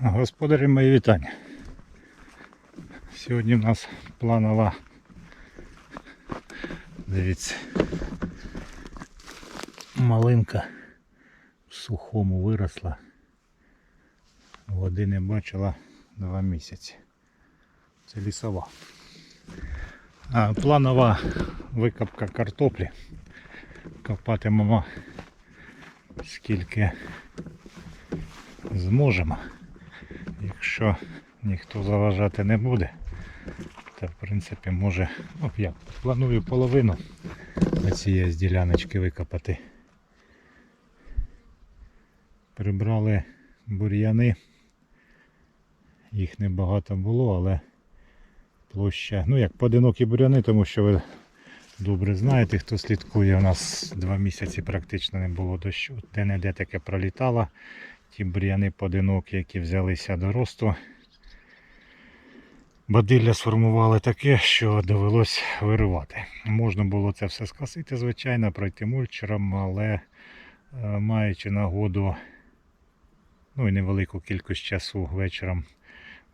Господарі мої вітання. Сьогодні в нас планова. Дивіться. Малинка в сухому виросла. Води не бачила два місяці. Це лісова. А, планова викопка картоплі. Копатимемо скільки зможемо. Якщо ніхто заважати не буде, то в принципі може, ну як, планую половину цієї діляночки викопати. Прибрали бур'яни. Їх небагато було, але площа, ну як поодинокі бур'яни, тому що ви добре знаєте, хто слідкує, у нас два місяці практично не було дощу, де-не-де таке пролітало ті бур'яни поодинокі, які взялися до росту. Бадилля сформували таке, що довелось виривати. Можна було це все скосити, звичайно, пройти мульчером, але е, маючи нагоду, ну і невелику кількість часу вечором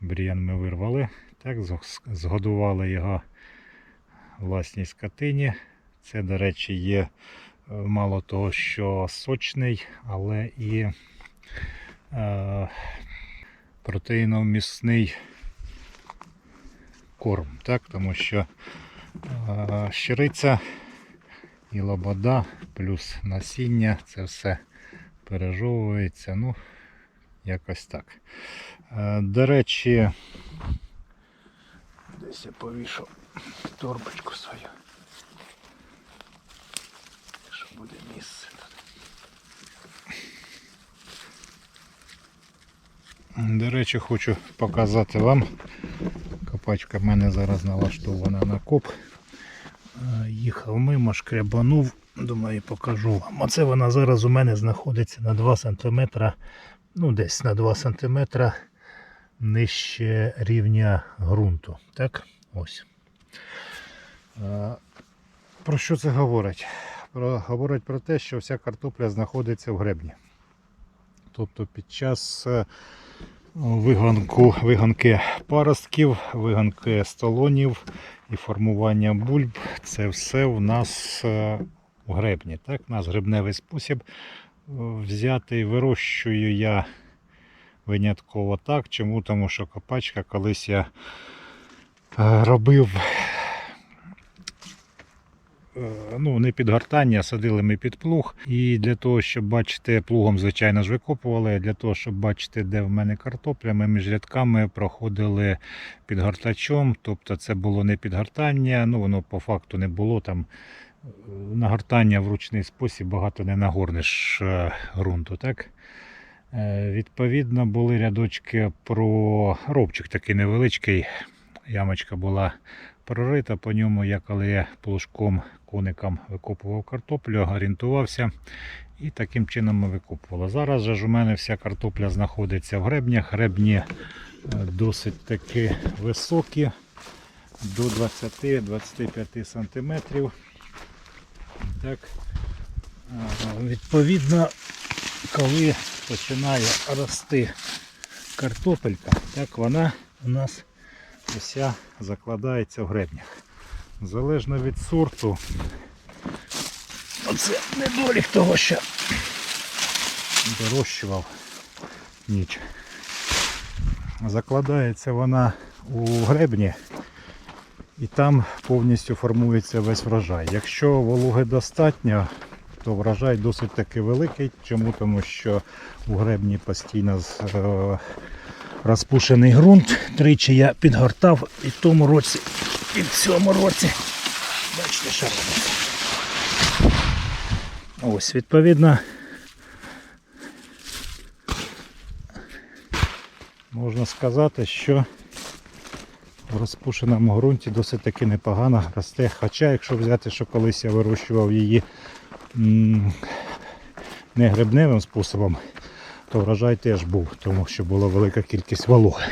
бур'ян ми вирвали. Так, згодували його власній скотині. Це, до речі, є е, мало того, що сочний, але і е, протеїномісний корм, так? тому що е, щириця і лобода плюс насіння, це все пережовується. Ну, якось так. Е, до речі, десь я повішу торбочку свою. Якщо буде місце До речі, хочу показати вам. Копачка в мене зараз налаштована на коп. Е, Їхав мимо, шкрябанув. Думаю, покажу вам. Оце вона зараз у мене знаходиться на 2 см, ну десь на 2 см нижче рівня ґрунту. Так, ось. Е, Про що це говорить? Про, говорить про те, що вся картопля знаходиться в гребні. Тобто під час е, виганку, виганки паростків, виганки столонів і формування бульб, це все в нас у в гребні. Так? У нас гребневий спосіб взяти. вирощую я винятково так. Чому? Тому що копачка колись я е, робив е, ну, не під гортання, садили ми під плуг. І для того, щоб бачити, плугом, звичайно ж, викопували. Для того, щоб бачити, де в мене картопля, ми між рядками проходили під гортачом. Тобто це було не підгортання, ну воно по факту не було там. е, Нагортання в ручний спосіб багато не нагорнеш е, ґрунту. так? Е, Відповідно, були рядочки про робчик такий невеличкий. Ямочка була прорита по ньому. Я коли я плужком коником викопував картоплю, орієнтувався і таким чином ми викопували. Зараз же ж у мене вся картопля знаходиться в гребнях. Гребні е, досить таки високі, до 20-25 см. Так. Е, Відповідно, коли починає рости картопелька, так вона у нас уся закладається в гребнях. Залежно від сорту. Оце недолік того, що дорощував ніч. Закладається вона у гребні і там повністю формується весь врожай. Якщо вологи достатньо, то врожай досить таки великий. Чому? Тому що у гребні постійно е, розпушений ґрунт. Тричі я підгортав і в тому році, і в цьому році. Бачите, що робиться. Ось, відповідно. Можна сказати, що в розпушеному ґрунті досить таки непогано росте. Хоча, якщо взяти, що колись я вирощував її не грибневим способом, то врожай теж був, тому що була велика кількість вологи.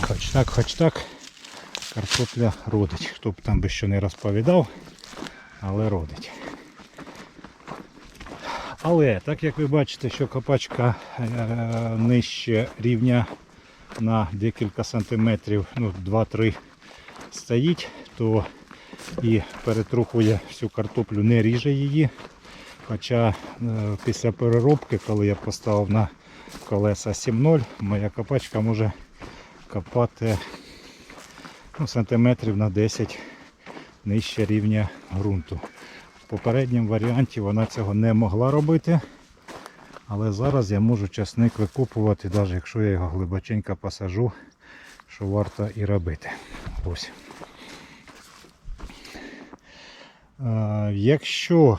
Хоч так, хоч так, картопля родить. Хто б там би що не розповідав, але родить. Але так як ви бачите, що копачка е, нижче рівня на декілька сантиметрів, ну 2-3 стоїть, то і перетрухує всю картоплю, не ріже її. Хоча е, після переробки, коли я поставив на колеса 7.0, моя копачка може копати ну, сантиметрів на 10 нижче рівня ґрунту. В попередньому варіанті вона цього не могла робити. Але зараз я можу часник викопувати, навіть якщо я його глибоченько посажу, що варто і робити. Ось. Е, якщо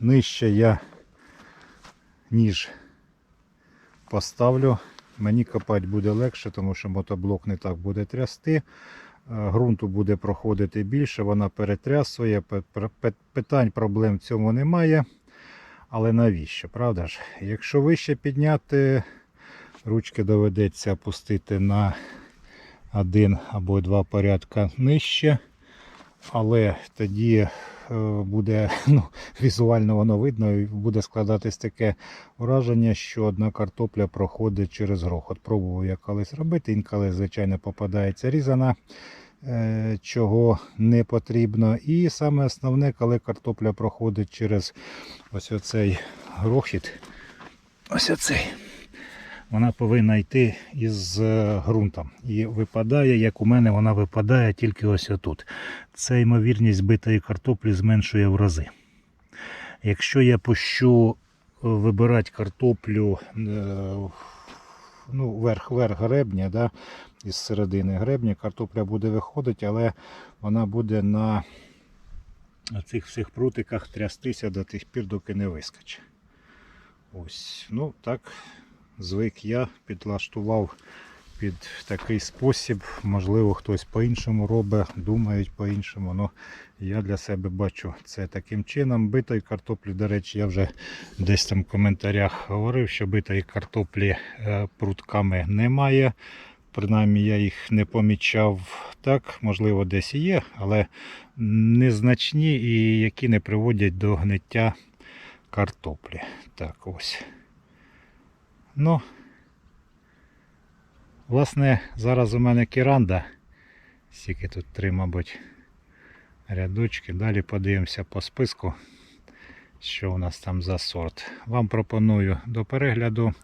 нижче я ніж поставлю, мені копати буде легше, тому що мотоблок не так буде трясти. Е, Грунту буде проходити більше, вона перетрясує. пе- пе- пе- Питань, проблем в цьому немає. Але навіщо, правда ж? Якщо вище підняти, ручки доведеться опустити на один або два порядка нижче. Але тоді е, буде ну, візуально воно видно і буде складатись таке враження, що одна картопля проходить через грохот. Пробував я колись робити, інколи, звичайно, попадається різана, е, чого не потрібно. І саме основне, коли картопля проходить через ось оцей грохіт, ось оцей. Вона повинна йти із е, ґрунтом. І випадає, як у мене вона випадає тільки ось отут. Це ймовірність збитої картоплі зменшує в рази. Якщо я пущу е, вибирати картоплю е, ну, верх, верх гребня, да, із середини гребня, картопля буде виходити, але вона буде на цих всіх прутиках трястися до тих пір, доки не вискочить. Ось, ну так, звик я, підлаштував під такий спосіб. Можливо, хтось по-іншому робить, думають по-іншому. Ну, я для себе бачу це таким чином. Битої картоплі, до речі, я вже десь там в коментарях говорив, що битої картоплі е, прутками немає. Принаймні я їх не помічав так, можливо, десь і є, але незначні і які не приводять до гниття картоплі. Так ось. Ну, власне, зараз у мене кіранда. Стільки тут три, мабуть, рядочки. Далі подивимося по списку, що у нас там за сорт. Вам пропоную до перегляду,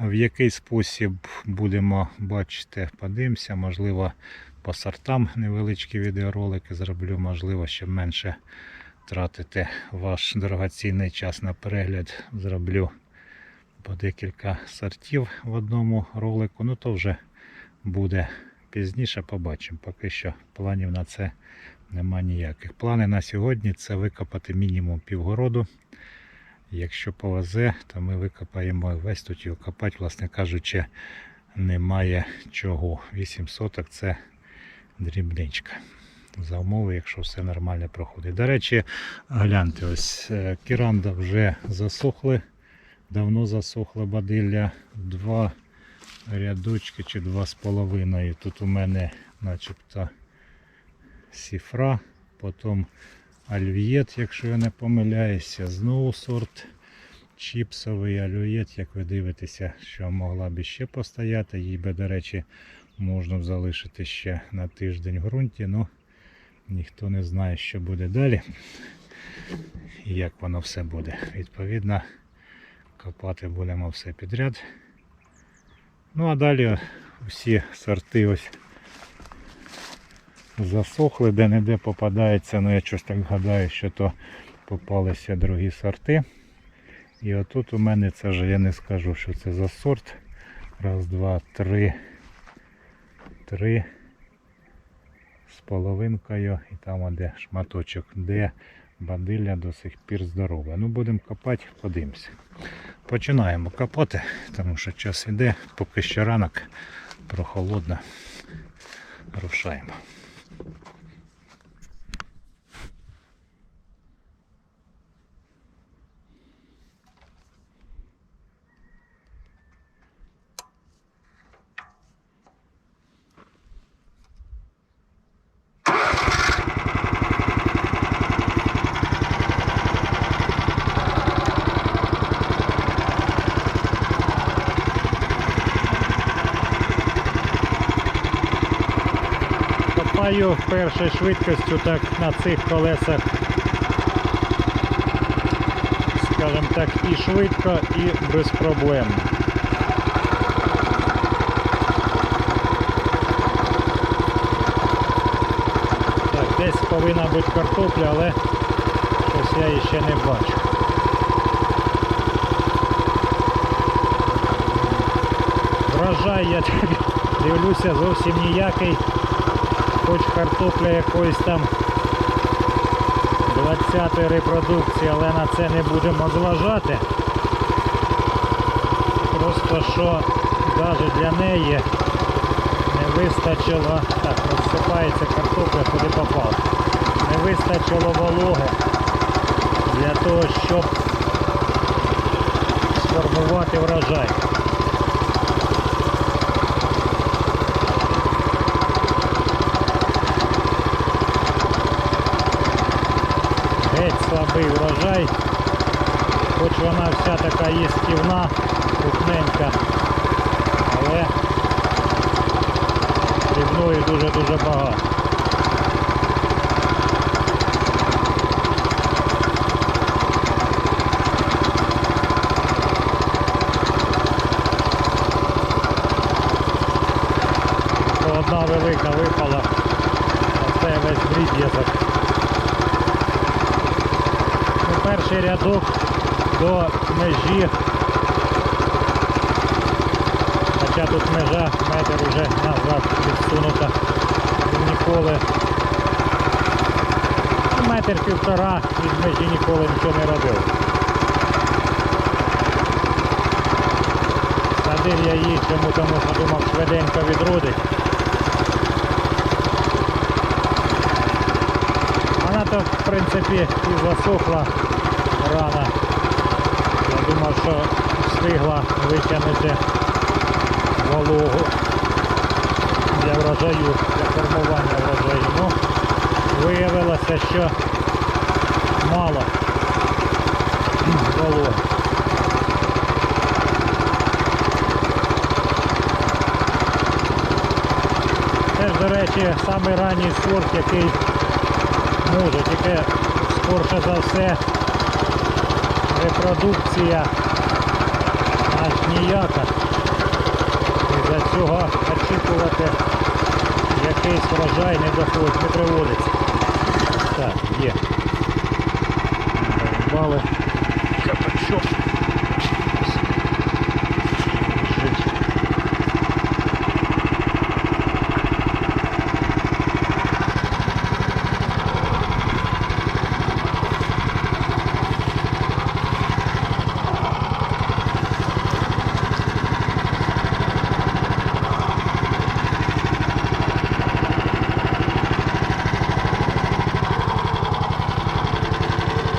в який спосіб будемо бачити, подивимося, можливо, по сортам невеличкі відеоролики зроблю, можливо, щоб менше тратити ваш дорогоцінний час на перегляд. Зроблю по декілька сортів в одному ролику. Ну то вже буде пізніше, побачимо. Поки що планів на це нема ніяких. Плани на сьогодні це викопати мінімум півгороду. Якщо повезе, то ми викопаємо весь тут його копати, власне кажучи, немає чого. 8 соток це дрібничка. За умови, якщо все нормально проходить. До речі, гляньте, ось е, кіранда вже засохли. Давно засохла бадилля. Два рядочки чи два з половиною. Тут у мене начебто сіфра, потім альвієт, якщо я не помиляюся, знову сорт чіпсовий альвієт, як ви дивитеся, що могла б ще постояти. Їй би, до речі, можна б залишити ще на тиждень в ґрунті. Ну, ніхто не знає, що буде далі. І як воно все буде. Відповідно, копати будемо все підряд. Ну а далі всі сорти ось засохли, де-не-де попадається, ну я щось так гадаю, що то попалися другі сорти. І отут у мене це вже я не скажу, що це за сорт. Раз, два, три. Три з половинкою і там де шматочок, де бадилля до сих пір здорова. Ну будемо копати, подивимося. Починаємо копати, тому що час іде, поки ще ранок прохолодно. Рушаємо. Першою швидкістю так на цих колесах, скажімо так, і швидко, і безпроблемно. Так, десь повинна бути картопля, але щось я ще не бачу. Врожай я дивлюся зовсім ніякий. Хоч картопля якоїсь там 20-ї репродукції, але на це не будемо зважати. Просто що навіть для неї не вистачило, так, розсипається картопля, куди попав. Не вистачило вологи для того, щоб сформувати врожай. Геть слабий врожай, хоч вона вся така їстівна, кухненька, але дрібної дуже-дуже багато. То Одна велика випала, а це весь брід'язок. Ну, перший рядок до межі. Хоча тут межа метр вже назад відсунута. Ніколи. ну, Метр півтора від межі ніколи нічого не робив. Садив я її чому тому що думав швиденько відродить. Вона то в принципі і засохла рано. Що встигла витягнути вологу для врожаю, для формування врожаю. Ну, виявилося, що мало вологи. Це ж, до речі, самий ранній сорт, який може, тільки скорше за все репродукція аж. І за цього очікувати якийсь врожай не доходить, не приводиться. Так, є. Мало. Кабачок. Жить.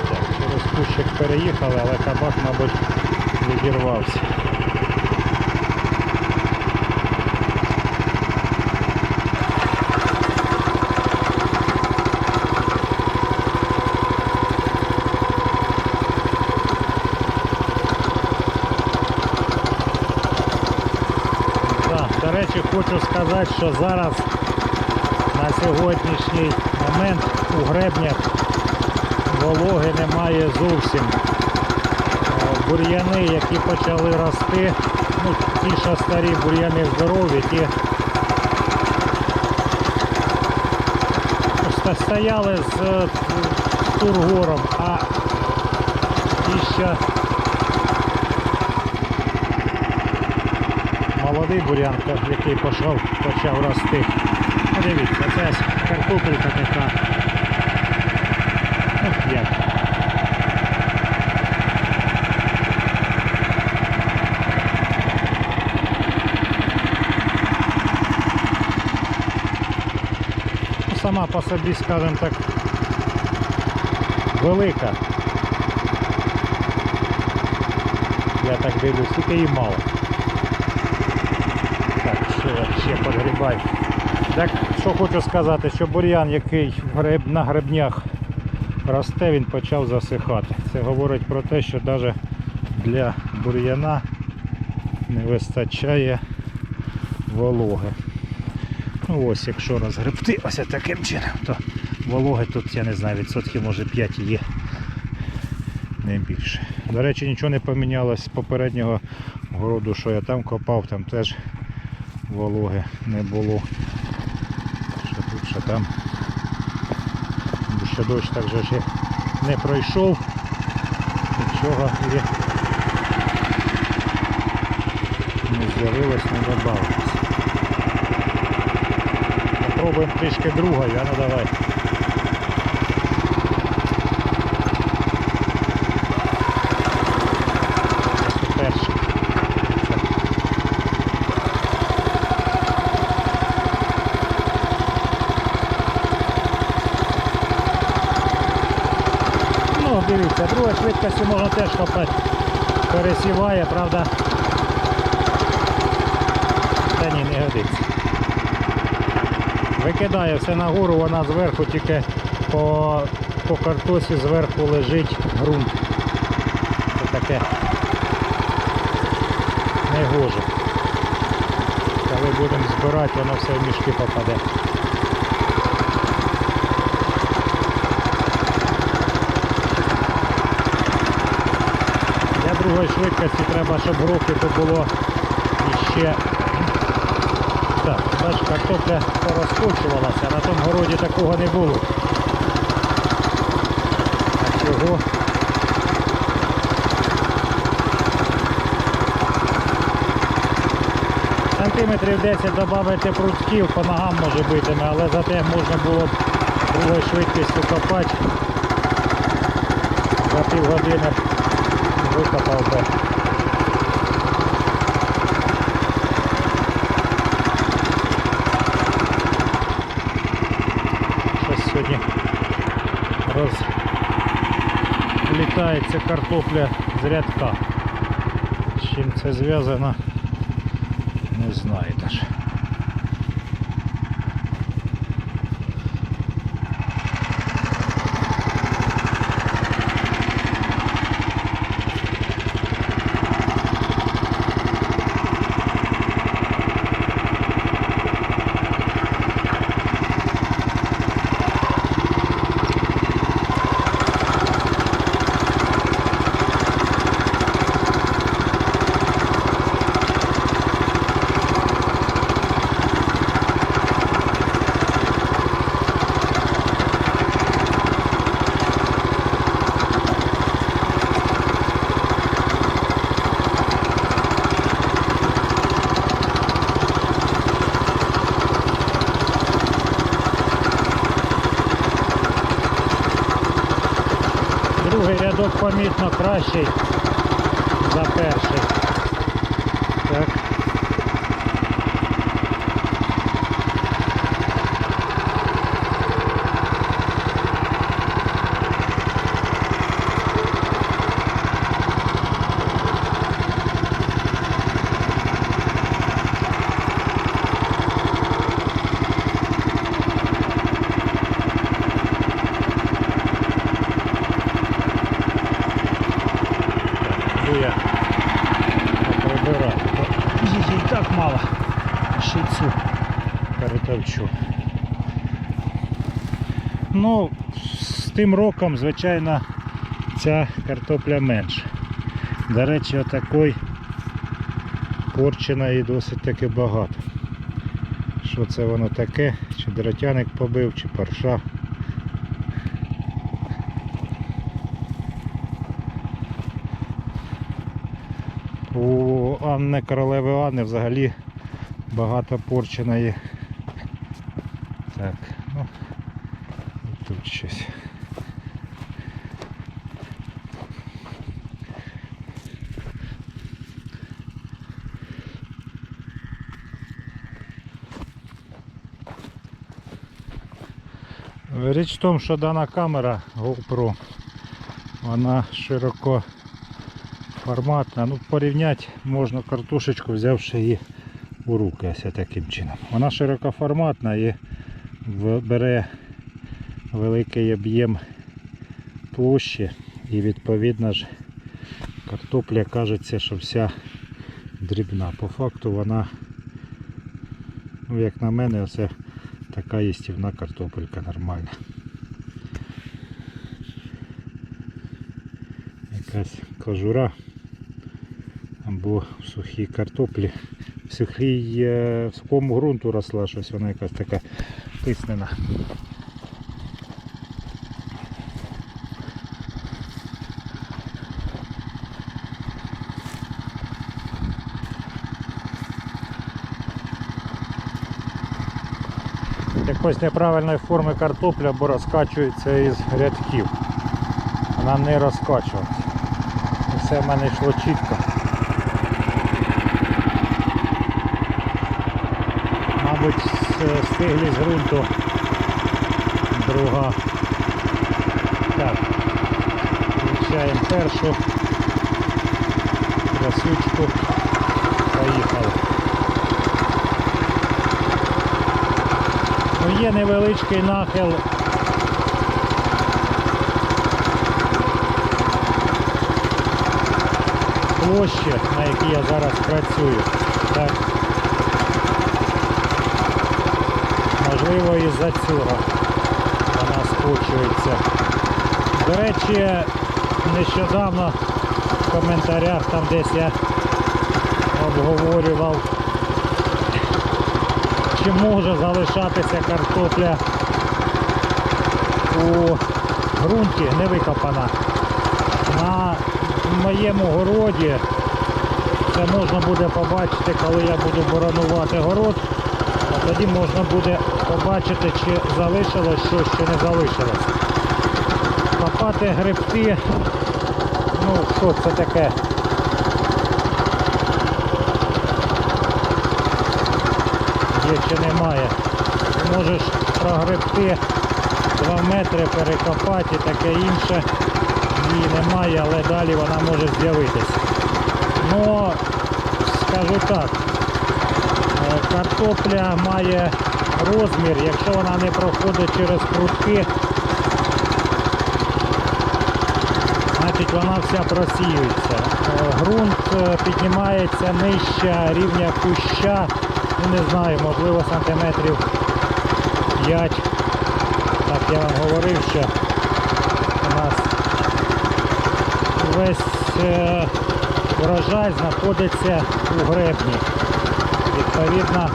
Так, через кущик переїхали, але кабак, мабуть, відірвався. Так, до речі, хочу сказати, що зараз на сьогоднішній момент у гребнях вологи немає зовсім. Е, Бур'яни, які почали рости, ну, ті, що старі бур'яни здорові, ті стояли з е, тургором, а ті, що молодий бур'ян, який пішов, почав рости. Дивіться, це картопелька така. Ну, як. Ну, Сама по собі, скажімо так, велика. Я так дивлюсь, тільки її мало. Ще, подгрібай. Так, що хочу сказати, що бур'ян, який на гребнях росте, він почав засихати. Це говорить про те, що навіть для бур'яна не вистачає вологи. Ну ось, якщо розгребти ось таким чином, то вологи тут, я не знаю, відсотків може 5 є. Не більше. До речі, нічого не помінялось з попереднього городу, що я там копав, там теж вологи не було. Ще тут, ще там. Бо ще дощ так же ще не пройшов. Нічого і не з'явилось, не додалось. Попробуємо трішки друга, а ну давай. Це перше. Ну, дивіться, друга можна теж копати. Пересіває, правда. Та ні, не годиться. Викидає все нагору, вона зверху тільки по, по картосі зверху лежить ґрунт. Це таке не гоже. Коли будемо збирати, воно все в мішки попаде. Другої швидкості треба, щоб руки то було іще. Так, бач, картопля порозкочувалася, на тому городі такого не було. А чого? Сантиметрів 10 додати прутків, по ногам може битиме, але зате можна було б другою швидкістю копати. За півгодини викопав би. Щось сьогодні розлітається картопля з рядка. З чим це зв'язано, не знаю теж. Кращий за перший. Так. Іду я прибирати. Її і так мало. Ще й цю перетовчу. Ну, з тим роком, звичайно, ця картопля менша. До речі, отакої порченої досить таки багато. Що це воно таке? Чи дротяник побив, чи парша. У Анни королеви Анни взагалі багато порченої. Так, ну тут щось. Річ в тому, що дана камера GoPro, вона широко форматна. Ну, порівняти можна картошечку, взявши її у руки ось таким чином. Вона широкоформатна і бере великий об'єм площі і відповідно ж картопля кажеться, що вся дрібна. По факту вона, ну як на мене, оце Така їстівна картопелька нормальна. Якась кожура або в сухій картоплі. В сухій, е, в сухому ґрунту росла щось, вона якась така тиснена. Якось неправильної форми картопля, бо розкачується із рядків. Вона не розкачувалася. Все в мене йшло чітко. Мабуть, с- стиглість ґрунту друга. Так, включаємо першу красючку. Поїхали. Ну, є невеличкий нахил. Площі, на якій я зараз працюю. Так. Можливо, із-за цього вона скочується. До речі, нещодавно в коментарях там десь я обговорював чи може залишатися картопля у ґрунті не викопана. На моєму городі це можна буде побачити, коли я буду боронувати город, а тоді можна буде побачити, чи залишилось щось, чи не залишилось. Копати грибки, ну що це таке? Є чи немає. Можеш прогребти 2 метри, перекопати і таке інше. Її немає, але далі вона може з'явитись. Ну, скажу так, е, картопля має розмір, якщо вона не проходить через прутки, значить вона вся просіюється. Е, Ґрунт е, піднімається нижче рівня куща, ну не знаю, можливо сантиметрів 5. Так я вам говорив, що у нас весь е, врожай знаходиться у гребні. Відповідно,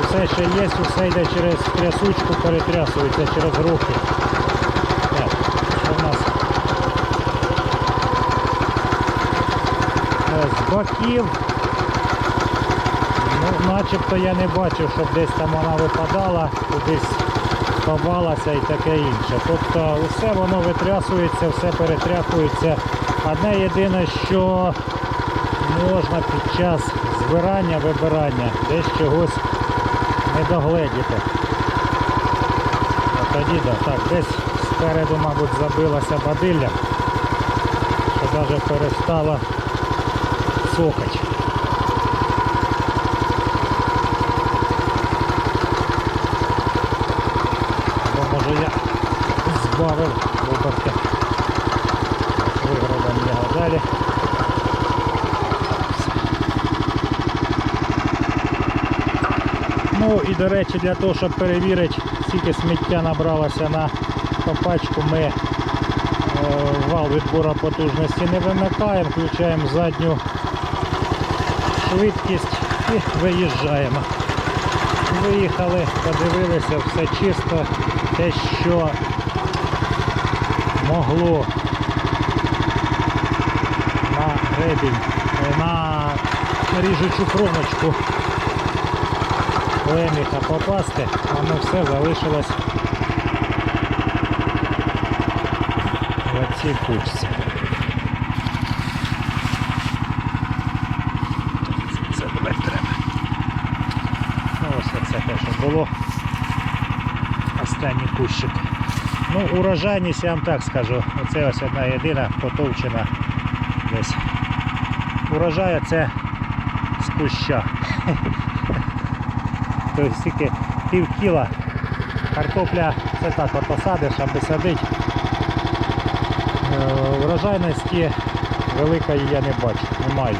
усе, що є, усе йде через трясучку, перетрясується через руки. Е, З боків, начебто я не бачив, щоб десь там вона випадала, кудись ховалася і таке інше. Тобто усе воно витрясується, все перетряхується. Одне єдине, що можна під час збирання, вибирання десь чогось не догледіти. Тоді да, так, десь спереду, мабуть, забилася бадилля, що навіть перестала сокать. Або може я збавив оберти. Виграбам його далі. Ну і до речі, для того, щоб перевірити, скільки сміття набралося на копачку, ми е, вал відбору потужності не вимикаємо, включаємо задню швидкість і виїжджаємо. Виїхали, подивилися, все чисто, те, що могло на гребінь, на ріжучу кромочку леміха попасти, воно все залишилось в цій кучці. Це давай треба. Ну, ось це те, що було. Останній кущик. Ну, урожайність, я вам так скажу, оце ось одна єдина потовчена десь. Урожай це з куща. Тобто тільки пів кіла. Картопля це так посадиш, аби садить. Е, Врожайності великої я не бачу, немає.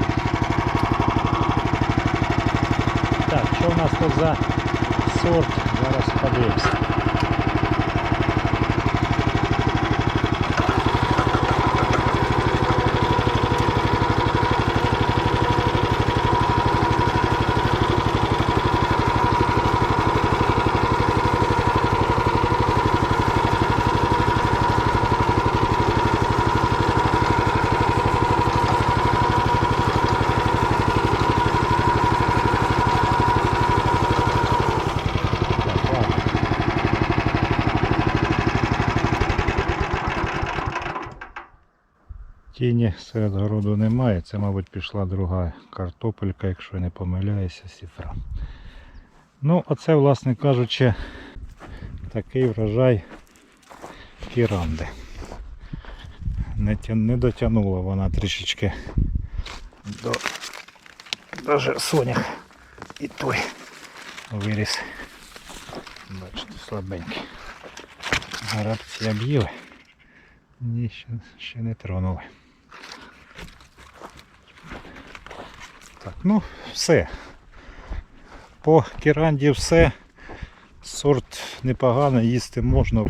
Так, що у нас тут за сорт? Зараз подивимося. Так, ладно. Тіні серед городу немає. Це, мабуть, пішла друга картопелька, якщо я не помиляюся, сіфра. Ну, оце, власне кажучи, такий врожай кіранди. Не, не дотягнула вона трішечки до даже сонях і той виріс. Бачите, слабенький. Грабці об'їли. Ні, ще, ще не тронули. Так, ну все. По керанді все. Сорт непоганий, їсти можна.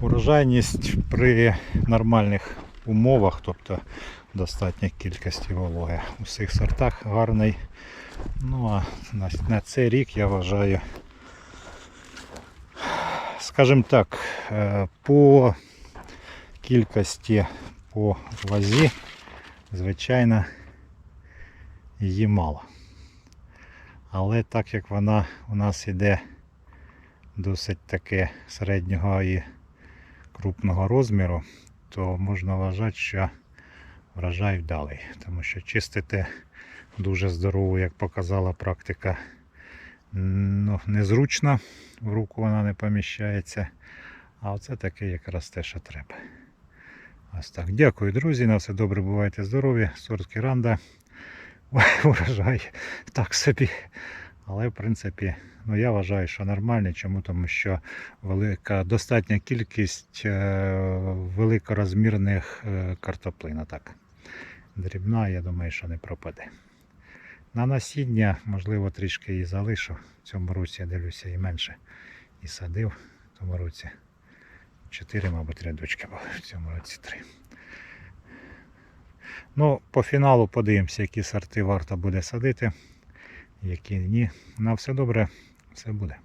Урожайність при нормальних умовах, тобто достатній кількості вологи. У всіх сортах гарний. Ну а на, на цей рік я вважаю, скажімо так, е, по кількості по вазі, звичайно, її мало. Але так як вона у нас іде досить таки середнього і крупного розміру, то можна вважати, що врожай вдалий. Тому що чистити дуже здорову, як показала практика, ну, незручно, в руку вона не поміщається. А оце таке якраз те, що треба. Ось так. Дякую, друзі. На все добре, бувайте здорові. Сорт Кіранда. Урожай так собі. Але в принципі, ну я вважаю, що нормальний. Чому? Тому що велика достатня кількість е, великорозмірних е, картоплин. Так. Дрібна, я думаю, що не пропаде. На насіння, можливо, трішки і залишу. В цьому році я дивлюся і менше. І садив в тому році. Чотири, мабуть, рядочки було, в цьому році три. Ну, по фіналу подивимося, які сорти варто буде садити, які ні. На все добре, все буде.